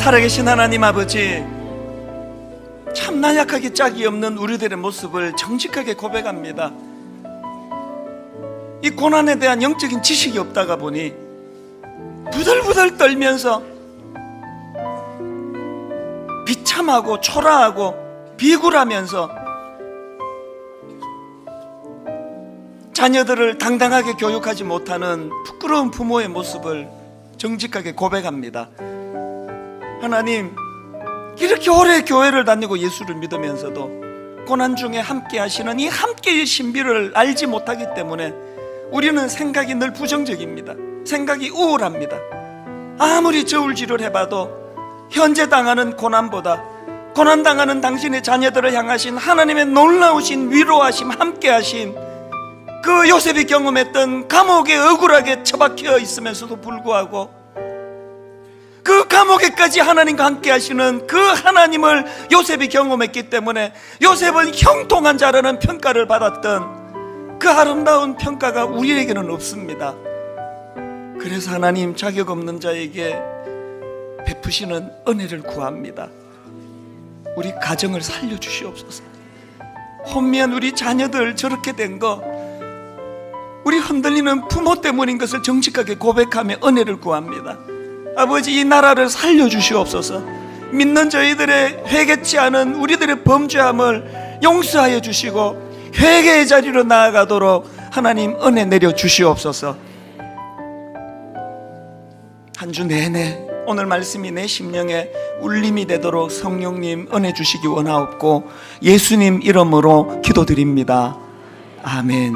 살아계신 하나님 아버지 참 나약하게 짝이 없는 우리들의 모습을 정직하게 고백합니다 이 고난에 대한 영적인 지식이 없다가 보니 부들부들 떨면서 비참하고 초라하고 비굴하면서 자녀들을 당당하게 교육하지 못하는 부끄러운 부모의 모습을 정직하게 고백합니다. 하나님, 이렇게 오래 교회를 다니고 예수를 믿으면서도 고난 중에 함께 하시는 이 함께의 신비를 알지 못하기 때문에 우리는 생각이 늘 부정적입니다. 생각이 우울합니다. 아무리 저울질을 해봐도 현재 당하는 고난보다 고난 당하는 당신의 자녀들을 향하신 하나님의 놀라우신 위로하심, 함께하심, 그 요셉이 경험했던 감옥에 억울하게 처박혀 있으면서도 불구하고 그 감옥에까지 하나님과 함께 하시는 그 하나님을 요셉이 경험했기 때문에 요셉은 형통한 자라는 평가를 받았던 그 아름다운 평가가 우리에게는 없습니다. 그래서 하나님 자격 없는 자에게 베푸시는 은혜를 구합니다. 우리 가정을 살려주시옵소서. 혼미한 우리 자녀들 저렇게 된 거, 우리 흔들리는 부모 때문인 것을 정직하게 고백하며 은혜를 구합니다. 아버지 이 나라를 살려주시옵소서. 믿는 저희들의 회개치 않은 우리들의 범죄함을 용서하여 주시고 회개의 자리로 나아가도록 하나님 은혜 내려 주시옵소서. 한 주 내내 오늘 말씀이 내 심령에 울림이 되도록 성령님 은혜 주시기 원하옵고 예수님 이름으로 기도드립니다. 아멘.